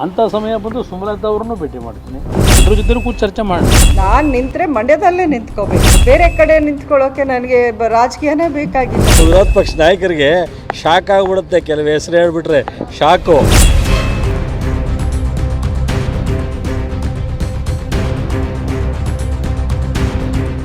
ಅಂಥ ಸಮಯ ಬಂದು ಸುಮಲತಾ ಅವ್ರನ್ನೂ ಭೇಟಿ ಮಾಡ್ತೀನಿ ಅದ್ರ ಜೊತೆ ಕೂತು ಚರ್ಚೆ ಮಾಡಿ. ನಾನು ನಿಂತ್ರೆ ಮಂಡ್ಯದಲ್ಲೇ ನಿಂತ್ಕೋಬೇಕು. ಬೇರೆ ಕಡೆ ನಿಂತ್ಕೊಳ್ಳೋಕೆ ನನಗೆ ಬ- ರಾಜಕೀಯನೇ ಬೇಕಾಗಿತ್ತು ವಿರೋಧ ಪಕ್ಷ ನಾಯಕರಿಗೆ ಶಾಕ್ ಆಗ್ಬಿಡುತ್ತೆ. ಕೆಲವು ಹೆಸರು ಹೇಳ್ಬಿಟ್ರೆ ಶಾಕು.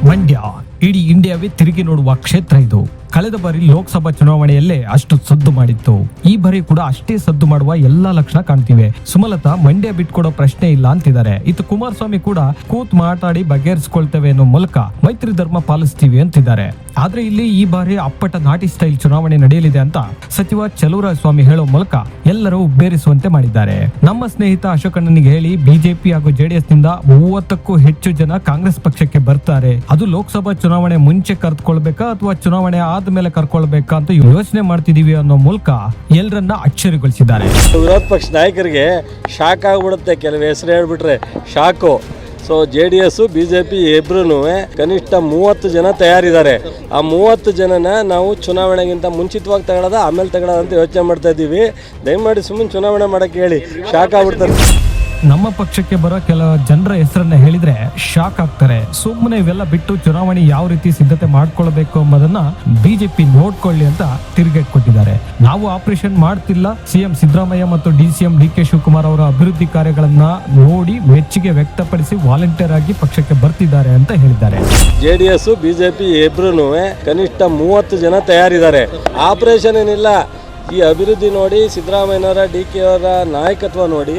ಮಂಡ್ಯ ಇಡೀ ಇಂಡಿಯಾವೇ ತಿರುಗಿ ನೋಡುವ ಕ್ಷೇತ್ರ ಇದು. ಕಳೆದ ಬಾರಿ ಲೋಕಸಭಾ ಚುನಾವಣೆಯಲ್ಲೇ ಅಷ್ಟು ಸದ್ದು ಮಾಡಿತ್ತು. ಈ ಬಾರಿ ಕೂಡ ಅಷ್ಟೇ ಸದ್ದು ಮಾಡುವ ಎಲ್ಲಾ ಲಕ್ಷಣ ಕಾಣ್ತಿವೆ. ಸುಮಲತಾ ಮಂಡ್ಯ ಬಿಟ್ಕೊಡೋ ಪ್ರಶ್ನೆ ಇಲ್ಲ ಅಂತಿದ್ದಾರೆ. ಇತ್ತು ಕುಮಾರಸ್ವಾಮಿ ಕೂಡ ಕೂತ್ ಮಾತಾಡಿ ಬಗೆಹರಿಸಿಕೊಳ್ತೇವೆ ಅನ್ನೋ ಮೂಲಕ ಮೈತ್ರಿ ಧರ್ಮ ಪಾಲಿಸ್ತೀವಿ ಅಂತಿದ್ದಾರೆ. ಆದ್ರೆ ಇಲ್ಲಿ ಈ ಬಾರಿ ಅಪ್ಪಟ ನಾಟಿ ಸ್ಟೈಲ್ ಚುನಾವಣೆ ನಡೆಯಲಿದೆ ಅಂತ ಸಚಿವ ಚಲುವರಾಯ ಸ್ವಾಮಿ ಹೇಳೋ ಮೂಲಕ ಎಲ್ಲರೂ ಉಬ್ಬೇರಿಸುವಂತೆ ಮಾಡಿದ್ದಾರೆ. ನಮ್ಮ ಸ್ನೇಹಿತ ಅಶೋಕಣ್ಣನಿಗೆ ಹೇಳಿ ಬಿಜೆಪಿ ಹಾಗೂ ಜೆಡಿಎಸ್ನಿಂದ ಮೂವತ್ತಕ್ಕೂ ಹೆಚ್ಚು ಜನ ಕಾಂಗ್ರೆಸ್ ಪಕ್ಷಕ್ಕೆ ಬರ್ತಾರೆ. ಅದು ಲೋಕಸಭಾ ಚುನಾವಣೆ ಮುಂಚೆ ಕರೆದುಕೊಳ್ಬೇಕಾ ಅಥವಾ ಚುನಾವಣೆ ಆದ್ಮೇಲೆ ಕರ್ಕೊಳ್ಬೇಕಾ ಅಂತ ಯೋಚನೆ ಮಾಡ್ತಿದೀವಿ ಅನ್ನೋ ಮೂಲಕ ಎಲ್ಲರನ್ನ ಅಚ್ಚರಿಗೊಳಿಸಿದ್ದಾರೆ. ವಿರೋಧ ಪಕ್ಷ ನಾಯಕರಿಗೆ ಶಾಕ್ ಆಗ್ಬಿಡುತ್ತೆ. ಕೆಲವು ಹೆಸರು ಹೇಳ್ಬಿಟ್ರೆ shock. So J D S B J P ಇಬ್ರು ಕನಿಷ್ಠ ಮೂವತ್ತು ಜನ ತಯಾರಿದ್ದಾರೆ. ಆ ಮೂವತ್ತು ಜನನ ನಾವು ಚುನಾವಣೆಗಿಂತ ಮುಂಚಿತವಾಗಿ ತಗೊಳ್ಳೋದ, ಆಮೇಲೆ ತಗೊಳ್ಳೋದ ಅಂತ ಯೋಚನೆ ಮಾಡ್ತಾ ಇದ್ದೀವಿ. ದಯಮಾಡಿ ಸುಮ್ಮನೆ ಚುನಾವಣೆ ಮಾಡೋಕ್ಕೆ ಹೇಳಿ. ಶಾಕ್ ಆಗ್ಬಿಡ್ತಾರೆ. ನಮ್ಮ ಪಕ್ಷಕ್ಕೆ ಬರೋ ಕೆಲ ಜನರ ಹೆಸರನ್ನ ಹೇಳಿದ್ರೆ ಶಾಕ್ ಆಗ್ತಾರೆ. ಸುಮ್ಮನೆ ಇವೆಲ್ಲ ಬಿಟ್ಟು ಚುನಾವಣೆ ಯಾವ ರೀತಿ ಸಿದ್ಧತೆ ಮಾಡ್ಕೊಳ್ಬೇಕು ಎಂಬುದನ್ನ ಬಿಜೆಪಿ ನೋಡ್ಕೊಳ್ಳಿ ಅಂತ ತಿರುಗೇಟ್ ಕೊಟ್ಟಿದ್ದಾರೆ. ನಾವು ಆಪರೇಷನ್ ಮಾಡ್ತಿಲ್ಲ. ಸಿಎಂ ಸಿದ್ದರಾಮಯ್ಯ ಮತ್ತು D CM D K Shivakumar ಅವರ ಅಭಿವೃದ್ಧಿ ಕಾರ್ಯಗಳನ್ನ ನೋಡಿ ಮೆಚ್ಚುಗೆ ವ್ಯಕ್ತಪಡಿಸಿ ವಾಲಂಟಿಯರ್ ಆಗಿ ಪಕ್ಷಕ್ಕೆ ಬರ್ತಿದ್ದಾರೆ ಅಂತ ಹೇಳಿದ್ದಾರೆ. J D S B J P ಇಬ್ರು ಕನಿಷ್ಠ ಮೂವತ್ತು ಜನ ತಯಾರಿದ್ದಾರೆ. ಆಪರೇಷನ್ ಏನಿಲ್ಲ. ಈ ಅಭಿವೃದ್ಧಿ ನೋಡಿ ಸಿದ್ದರಾಮಯ್ಯನವರ ಡಿ ಕೆ ಅವರ ನಾಯಕತ್ವ ನೋಡಿ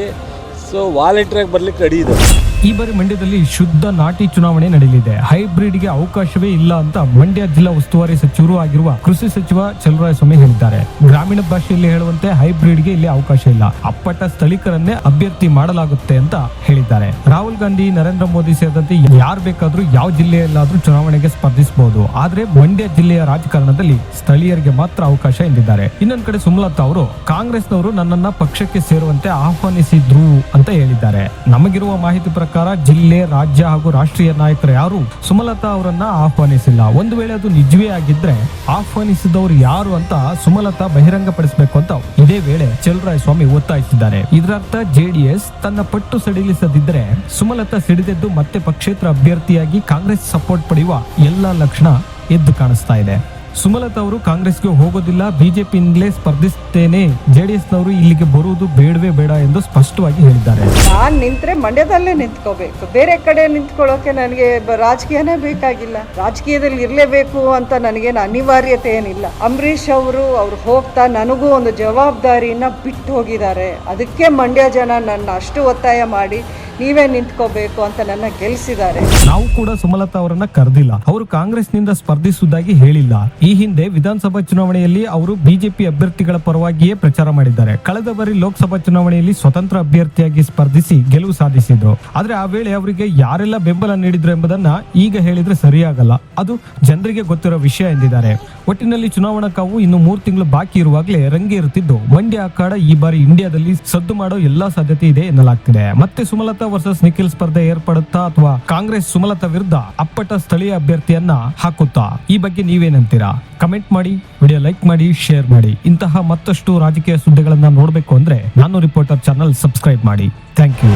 ಸೊ ವಾಲಂಟಿಯರ್ ಬರ್ಲಿಕ್ಕೆ ರೆಡಿ ಇದೆ ಈ ಬಾರಿ ಮಂಡ್ಯದಲ್ಲಿ ಶುದ್ಧ ನಾಟಿ ಚುನಾವಣೆ ನಡೆಯಲಿದೆ. ಹೈಬ್ರಿಡ್ಗೆ ಅವಕಾಶವೇ ಇಲ್ಲ ಅಂತ ಮಂಡ್ಯ ಜಿಲ್ಲಾ ಉಸ್ತುವಾರಿ ಸಚಿವರು ಆಗಿರುವ ಕೃಷಿ ಸಚಿವ ಚಲುವರಾಯಸ್ವಾಮಿ ಹೇಳಿದ್ದಾರೆ. ಗ್ರಾಮೀಣ ಭಾಷೆಯಲ್ಲಿ ಹೇಳುವಂತೆ ಹೈಬ್ರಿಡ್ಗೆ ಇಲ್ಲಿ ಅವಕಾಶ ಇಲ್ಲ. ಅಪ್ಪಟ ಸ್ಥಳೀಕರನ್ನೇ ಅಭ್ಯರ್ಥಿ ಮಾಡಲಾಗುತ್ತೆ ಅಂತ ಹೇಳಿದ್ದಾರೆ. ರಾಹುಲ್ ಗಾಂಧಿ, ನರೇಂದ್ರ ಮೋದಿ ಸೇರಿದಂತೆ ಯಾರು ಬೇಕಾದ್ರೂ ಯಾವ ಜಿಲ್ಲೆಯಲ್ಲಾದ್ರೂ ಚುನಾವಣೆಗೆ ಸ್ಪರ್ಧಿಸಬಹುದು ಆದ್ರೆ ಮಂಡ್ಯ ಜಿಲ್ಲೆಯ ರಾಜಕಾರಣದಲ್ಲಿ ಸ್ಥಳೀಯರಿಗೆ ಮಾತ್ರ ಅವಕಾಶ ಎಂದಿದ್ದಾರೆ. ಇನ್ನೊಂದ್ ಕಡೆ ಸುಮಲತಾ ಅವರು, ಕಾಂಗ್ರೆಸ್ನವರು ನನ್ನನ್ನ ಪಕ್ಷಕ್ಕೆ ಸೇರುವಂತೆ ಆಹ್ವಾನಿಸಿದ್ರು ಅಂತ ಹೇಳಿದ್ದಾರೆ. ನಮಗಿರುವ ಮಾಹಿತಿ ಪ್ರಕಾರ ಜಿಲ್ಲೆ, ರಾಜ್ಯ ಹಾಗೂ ರಾಷ್ಟ್ರೀಯ ನಾಯಕರು ಯಾರು ಸುಮಲತಾ ಅವರನ್ನ ಆಹ್ವಾನಿಸಿಲ್ಲ. ಒಂದು ವೇಳೆ ಅದು ನಿಜವೇ ಆಗಿದ್ರೆ ಆಹ್ವಾನಿಸಿದವರು ಯಾರು ಅಂತ ಸುಮಲತಾ ಬಹಿರಂಗಪಡಿಸಬೇಕು ಅಂತ ಇದೇ ವೇಳೆ ಚಲರಾಯ ಸ್ವಾಮಿ ಒತ್ತಾಯಿಸಿದ್ದಾರೆ. ಇದರರ್ಥ ಜೆಡಿಎಸ್ ತನ್ನ ಪಟ್ಟು ಸಡಿಲಿಸದಿದ್ದರೆ ಸುಮಲತಾ ಸಿಡಿದೆದ್ದು ಮತ್ತೆ ಪಕ್ಷೇತರ ಅಭ್ಯರ್ಥಿಯಾಗಿ ಕಾಂಗ್ರೆಸ್ ಸಪೋರ್ಟ್ ಪಡೆಯುವ ಎಲ್ಲಾ ಲಕ್ಷಣ ಎದ್ದು ಕಾಣಿಸ್ತಾ ಇದೆ. ಸುಮಲತಾ ಅವರು ಕಾಂಗ್ರೆಸ್ಗೆ ಹೋಗೋದಿಲ್ಲ, ಬಿಜೆಪಿಯಿಂದಲೇ ಸ್ಪರ್ಧಿಸುತ್ತೇನೆ ಜೆಡಿಎಸ್ನವರು ಇಲ್ಲಿಗೆ ಬರುವುದು ಬೇಡವೇ ಬೇಡ ಎಂದು ಸ್ಪಷ್ಟವಾಗಿ ಹೇಳಿದ್ದಾರೆ. ನಾನು ನಿಂತರೆ ಮಂಡ್ಯದಲ್ಲೇ ನಿಂತ್ಕೋಬೇಕು. ಬೇರೆ ಕಡೆ ನಿಂತ್ಕೊಳ್ಳೋಕೆ ನನಗೆ ರಾಜಕೀಯನೇ ಬೇಕಾಗಿಲ್ಲ. ರಾಜಕೀಯದಲ್ಲಿ ಇರಲೇಬೇಕು ಅಂತ ನನಗೇನು ಅನಿವಾರ್ಯತೆ ಏನಿಲ್ಲ. ಅಂಬರೀಷ್ ಅವರು, ಅವ್ರು ಹೋಗ್ತಾ ನನಗೂ ಒಂದು ಜವಾಬ್ದಾರಿಯನ್ನ ಬಿಟ್ಟು ಹೋಗಿದ್ದಾರೆ. ಅದಕ್ಕೆ ಮಂಡ್ಯ ಜನ ನನ್ನ ಅಷ್ಟು ಒತ್ತಾಯ ಮಾಡಿ ನೀವೇ ನಿಂತ್ಕೋಬೇಕು ಅಂತ ನನ್ನ ಗೆಲ್ಲಿಸಿದ್ದಾರೆ ನಾವು ಕೂಡ ಸುಮಲತಾ ಅವರನ್ನ ಕರೆದಿಲ್ಲ. ಅವರು ಕಾಂಗ್ರೆಸ್ನಿಂದ ಸ್ಪರ್ಧಿಸುವುದಾಗಿ ಹೇಳಿಲ್ಲ. ಈ ಹಿಂದೆ ವಿಧಾನಸಭಾ ಚುನಾವಣೆಯಲ್ಲಿ ಅವರು ಬಿಜೆಪಿ ಅಭ್ಯರ್ಥಿಗಳ ಪರವಾಗಿಯೇ ಪ್ರಚಾರ ಮಾಡಿದ್ದಾರೆ. ಕಳೆದ ಬಾರಿ ಲೋಕಸಭಾ ಚುನಾವಣೆಯಲ್ಲಿ ಸ್ವತಂತ್ರ ಅಭ್ಯರ್ಥಿಯಾಗಿ ಸ್ಪರ್ಧಿಸಿ ಗೆಲುವು ಸಾಧಿಸಿದ್ರು. ಆದ್ರೆ ಆ ವೇಳೆ ಅವರಿಗೆ ಯಾರೆಲ್ಲ ಬೆಂಬಲ ನೀಡಿದ್ರು ಎಂಬುದನ್ನ ಈಗ ಹೇಳಿದ್ರೆ ಸರಿಯಾಗಲ್ಲ. ಅದು ಜನರಿಗೆ ಗೊತ್ತಿರೋ ವಿಷಯ ಎಂದಿದ್ದಾರೆ. ಒಟ್ಟಿನಲ್ಲಿ ಚುನಾವಣಾ ಕಾವು ಇನ್ನು ಮೂರು ತಿಂಗಳು ಬಾಕಿ ಇರುವಾಗಲೇ ರಂಗೇರುತ್ತಿದ್ದು. ಮಂಡ್ಯ ಅಖಾಡ ಈ ಬಾರಿ ಇಂಡಿಯಾದಲ್ಲಿ ಸದ್ದು ಮಾಡೋ ಎಲ್ಲಾ ಸಾಧ್ಯತೆ ಇದೆ ಎನ್ನಲಾಗ್ತಿದೆ. ಮತ್ತೆ ಸುಮಲತಾ ವರ್ಸಸ್ ನಿಖಿಲ್ ಸ್ಪರ್ಧೆ ಏರ್ಪಡುತ್ತಾ ಅಥವಾ ಕಾಂಗ್ರೆಸ್ ಸುಮಲತಾ ವಿರುದ್ಧ ಅಪ್ಪಟ ಸ್ಥಳೀಯ ಅಭ್ಯರ್ಥಿಯನ್ನ ಹಾಕುತ್ತಾ? ಈ ಬಗ್ಗೆ ನೀವೇನಂತೀರಾ? ಕಮೆಂಟ್ ಮಾಡಿ, ವಿಡಿಯೋ ಲೈಕ್ ಮಾಡಿ, ಶೇರ್ ಮಾಡಿ. ಇಂತಹ ಮತ್ತಷ್ಟು ರಾಜಕೀಯ ಸುದ್ದಿಗಳನ್ನ ನೋಡಬೇಕು ಅಂದ್ರೆ ನಾನು ರಿಪೋರ್ಟರ್ ಚಾನಲ್ ಸಬ್ಸ್ಕ್ರೈಬ್ ಮಾಡಿ. Thank you.